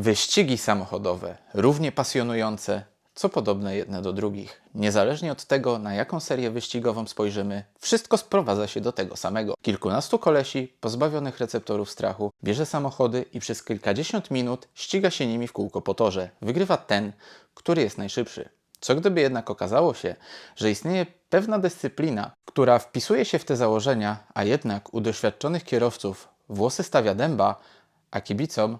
Wyścigi samochodowe, równie pasjonujące, co podobne jedne do drugich. Niezależnie od tego, na jaką serię wyścigową spojrzymy, wszystko sprowadza się do tego samego. Kilkunastu kolesi, pozbawionych receptorów strachu, bierze samochody i przez kilkadziesiąt minut ściga się nimi w kółko po torze. Wygrywa ten, który jest najszybszy. Co gdyby jednak okazało się, że istnieje pewna dyscyplina, która wpisuje się w te założenia, a jednak u doświadczonych kierowców włosy stawia dęba, a kibicom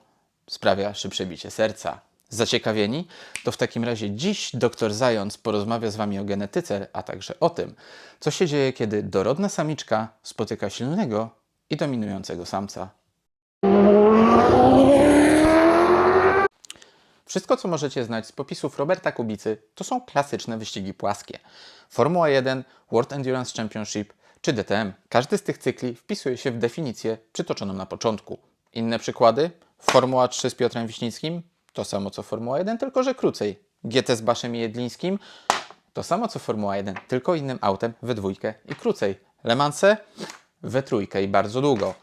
sprawia szybsze bicie serca. Zaciekawieni? To w takim razie dziś dr Zając porozmawia z Wami o genetyce, a także o tym, co się dzieje, kiedy dorodna samiczka spotyka silnego i dominującego samca. Wszystko, co możecie znać z popisów Roberta Kubicy, to są klasyczne wyścigi płaskie. Formuła 1, World Endurance Championship czy DTM. Każdy z tych cykli wpisuje się w definicję przytoczoną na początku. Inne przykłady? Formuła 3 z Piotrem Wiśnickim? To samo co Formuła 1, tylko że krócej. GT z Baszem Jedlińskim? To samo co Formuła 1, tylko innym autem we dwójkę i krócej. Le Manse? We trójkę i bardzo długo.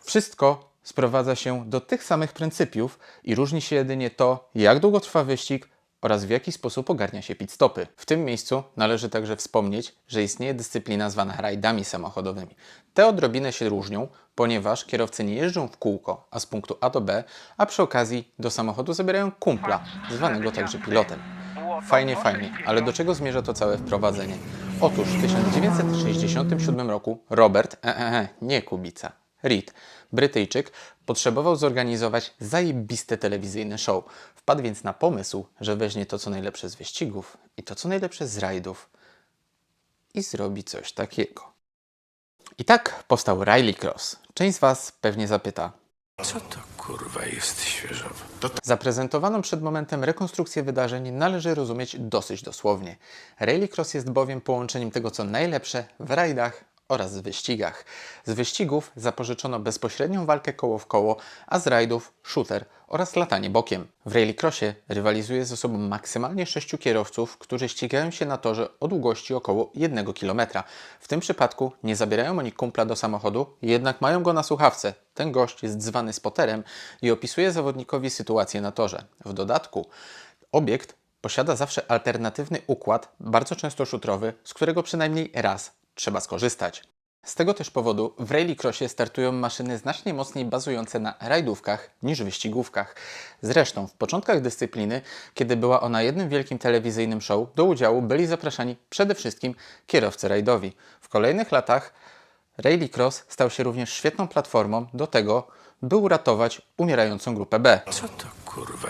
Wszystko sprowadza się do tych samych pryncypiów i różni się jedynie to, jak długo trwa wyścig oraz w jaki sposób ogarnia się pit stopy. W tym miejscu należy także wspomnieć, że istnieje dyscyplina zwana rajdami samochodowymi. Te odrobinę się różnią, ponieważ kierowcy nie jeżdżą w kółko, a z punktu A do B, a przy okazji do samochodu zabierają kumpla, zwanego także pilotem. Fajnie, fajnie, ale do czego zmierza to całe wprowadzenie? Otóż w 1967 roku Robert, e, e, e, nie Kubica, Reed, Brytyjczyk, potrzebował zorganizować zajebiste telewizyjne show. Wpadł więc na pomysł, że weźmie to co najlepsze z wyścigów i to co najlepsze z rajdów i zrobi coś takiego. I tak powstał Rally Cross. Część z Was pewnie zapyta, Co to kurwa jest świeżowe? To Zaprezentowaną przed momentem rekonstrukcję wydarzeń należy rozumieć dosyć dosłownie. Rallycross jest bowiem połączeniem tego, co najlepsze w rajdach oraz w wyścigach. Z wyścigów zapożyczono bezpośrednią walkę koło w koło, a z rajdów shooter oraz latanie bokiem. W rallycrossie rywalizuje ze sobą maksymalnie sześciu kierowców, którzy ścigają się na torze o długości około 1 km. W tym przypadku nie zabierają oni kumpla do samochodu, jednak mają go na słuchawce. Ten gość jest zwany spoterem i opisuje zawodnikowi sytuację na torze. W dodatku obiekt posiada zawsze alternatywny układ, bardzo często szutrowy, z którego przynajmniej raz trzeba skorzystać. Z tego też powodu w rallycrossie startują maszyny znacznie mocniej bazujące na rajdówkach niż wyścigówkach. Zresztą w początkach dyscypliny, kiedy była ona jednym wielkim telewizyjnym show, do udziału byli zapraszani przede wszystkim kierowcy rajdowi. W kolejnych latach Rallycross stał się również świetną platformą do tego, by uratować umierającą grupę B. co to kurwa?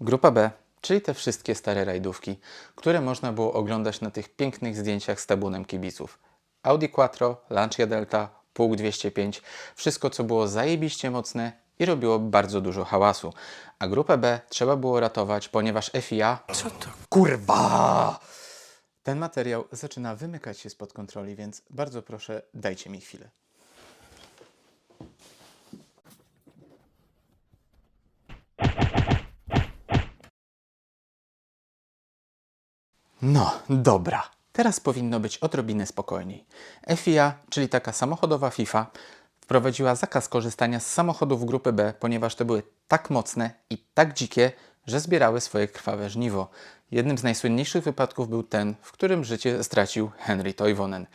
Grupa B, czyli te wszystkie stare rajdówki, które można było oglądać na tych pięknych zdjęciach z tabunem kibiców. Audi Quattro, Lancia Delta, Pułk 205, wszystko co było zajebiście mocne i robiło bardzo dużo hałasu. A grupę B trzeba było ratować, ponieważ FIA... Co to Kurwa! Ten materiał zaczyna wymykać się spod kontroli, więc bardzo proszę, dajcie mi chwilę. No, dobra. Teraz powinno być odrobinę spokojniej. FIA, czyli taka samochodowa FIFA, wprowadziła zakaz korzystania z samochodów grupy B, ponieważ te były tak mocne i tak dzikie, że zbierały swoje krwawe żniwo. Jednym z najsłynniejszych wypadków był ten, w którym życie stracił Henry Toivonen.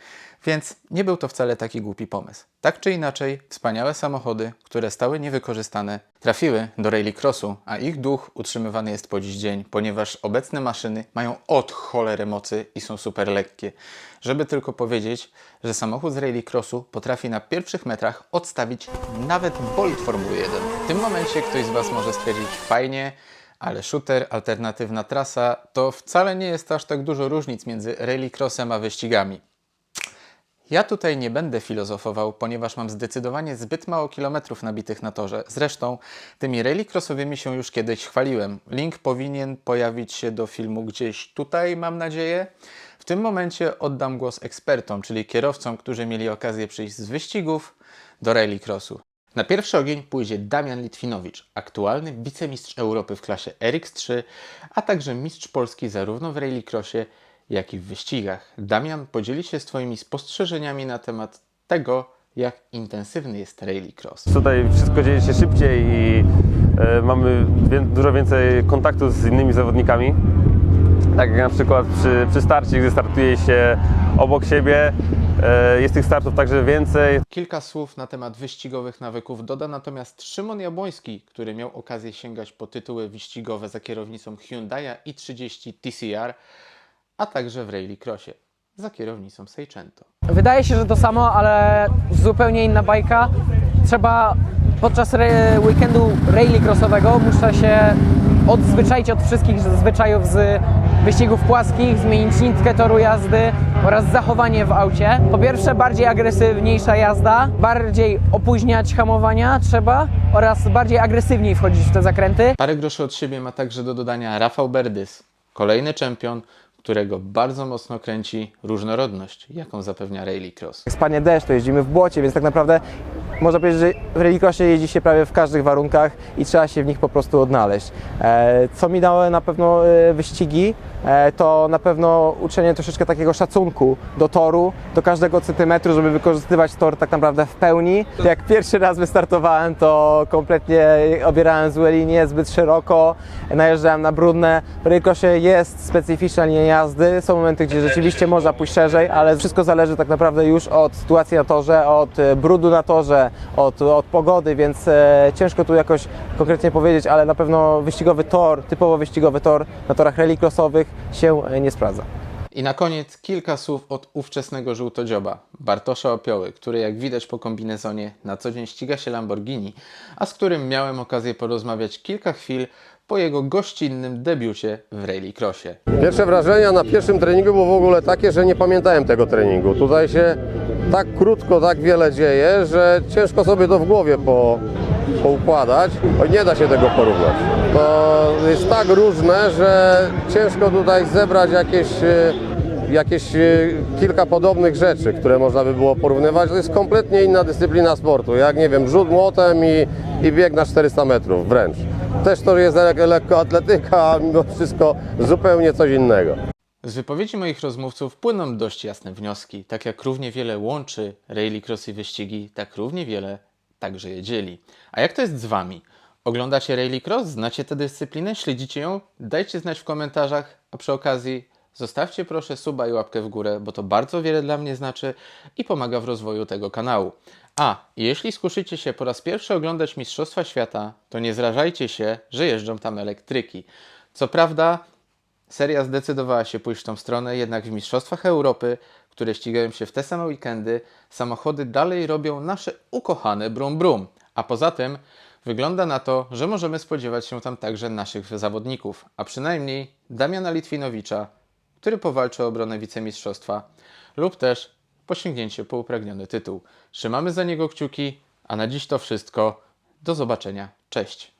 Więc nie był to wcale taki głupi pomysł. Tak czy inaczej, wspaniałe samochody, które stały niewykorzystane, trafiły do rallycrossu, a ich duch utrzymywany jest po dziś dzień, ponieważ obecne maszyny mają od cholery mocy i są super lekkie. Żeby tylko powiedzieć, że samochód z rallycrossu potrafi na pierwszych metrach odstawić nawet bolid Formuły 1. W tym momencie ktoś z Was może stwierdzić fajnie, ale shooter, alternatywna trasa, to wcale nie jest aż tak dużo różnic między rallycrossem a wyścigami. Ja tutaj nie będę filozofował, ponieważ mam zdecydowanie zbyt mało kilometrów nabitych na torze. Zresztą tymi rallycrossowymi się już kiedyś chwaliłem. Link powinien pojawić się do filmu gdzieś tutaj, mam nadzieję. W tym momencie oddam głos ekspertom, czyli kierowcom, którzy mieli okazję przyjść z wyścigów do rallycrossu. Na pierwszy ogień pójdzie Damian Litwinowicz, aktualny wicemistrz Europy w klasie RX3, a także mistrz Polski zarówno w rallycrossie, jak i w wyścigach. Damian podzieli się swoimi spostrzeżeniami na temat tego, jak intensywny jest rallycross. Tutaj wszystko dzieje się szybciej i e, mamy wię- dużo więcej kontaktu z innymi zawodnikami. Tak jak na przykład przy, przy starcie, gdy startuje się obok siebie, jest tych startów także więcej. Kilka słów na temat wyścigowych nawyków doda natomiast Szymon Jabłoński, który miał okazję sięgać po tytuły wyścigowe za kierownicą Hyundai'a i30 TCR, a także w rallycrossie za kierownicą Seicento. Wydaje się, że to samo, ale zupełnie inna bajka. Trzeba podczas re- weekendu rallycrossowego muszę się odzwyczaić od wszystkich zwyczajów z wyścigów płaskich, zmienić nitkę toru jazdy oraz zachowanie w aucie. Po pierwsze bardziej agresywniejsza jazda, bardziej opóźniać hamowania trzeba oraz bardziej agresywniej wchodzić w te zakręty. Parę groszy od siebie ma także do dodania Rafał Berdys, kolejny czempion, którego bardzo mocno kręci różnorodność, jaką zapewnia rallycross. Jak spadnie deszcz, to jeździmy w błocie, więc tak naprawdę można powiedzieć, że w rallycrossie jeździ się prawie w każdych warunkach i trzeba się w nich po prostu odnaleźć. E, Co mi dały na pewno e, wyścigi, e, to na pewno uczenie troszeczkę takiego szacunku do toru, do każdego centymetru, żeby wykorzystywać tor tak naprawdę w pełni. Jak pierwszy raz wystartowałem, to kompletnie obierałem złe linie, zbyt szeroko, najeżdżałem na brudne. W rallycrossie jest specyficzna linia jazdy, są momenty, gdzie rzeczywiście można pójść szerzej, ale wszystko zależy tak naprawdę już od sytuacji na torze, od brudu na torze, od, od pogody, więc e, ciężko tu jakoś konkretnie powiedzieć, ale na pewno wyścigowy tor, typowo wyścigowy tor na torach rallycrossowych się e, nie sprawdza. I na koniec kilka słów od ówczesnego żółtodzioba, Bartosza Opioły, który jak widać po kombinezonie na co dzień ściga się Lamborghini, a z którym miałem okazję porozmawiać kilka chwil po jego gościnnym debiucie w rallycrossie. Pierwsze wrażenia na pierwszym treningu było w ogóle takie, że nie pamiętałem tego treningu. Tutaj się tak krótko, tak wiele dzieje, że ciężko sobie to w głowie po, poukładać. Nie da się tego porównać. To jest tak różne, że ciężko tutaj zebrać jakieś, e, jakieś e, kilka podobnych rzeczy, które można by było porównywać. To jest kompletnie inna dyscyplina sportu, jak nie wiem, rzut młotem i, i bieg na 400 metrów wręcz. Też to jest lek- lekkoatletyka, a mimo wszystko zupełnie coś innego. Z wypowiedzi moich rozmówców płyną dość jasne wnioski. Tak jak równie wiele łączy rallycross i wyścigi, tak równie wiele także je dzieli. A jak to jest z Wami? Oglądacie rallycross? Znacie tę dyscyplinę? Śledzicie ją? Dajcie znać w komentarzach, a przy okazji zostawcie proszę suba i łapkę w górę, bo to bardzo wiele dla mnie znaczy i pomaga w rozwoju tego kanału. A, jeśli skuszycie się po raz pierwszy oglądać Mistrzostwa Świata, to nie zrażajcie się, że jeżdżą tam elektryki. Co prawda, Seria zdecydowała się pójść w tą stronę, jednak w Mistrzostwach Europy, które ścigają się w te same weekendy, samochody dalej robią nasze ukochane brum brum. A poza tym wygląda na to, że możemy spodziewać się tam także naszych zawodników, a przynajmniej Damiana Litwinowicza, który powalczy o obronę wicemistrzostwa, lub też posięgnięcie po upragniony tytuł. Trzymamy za niego kciuki, a na dziś to wszystko. Do zobaczenia. Cześć.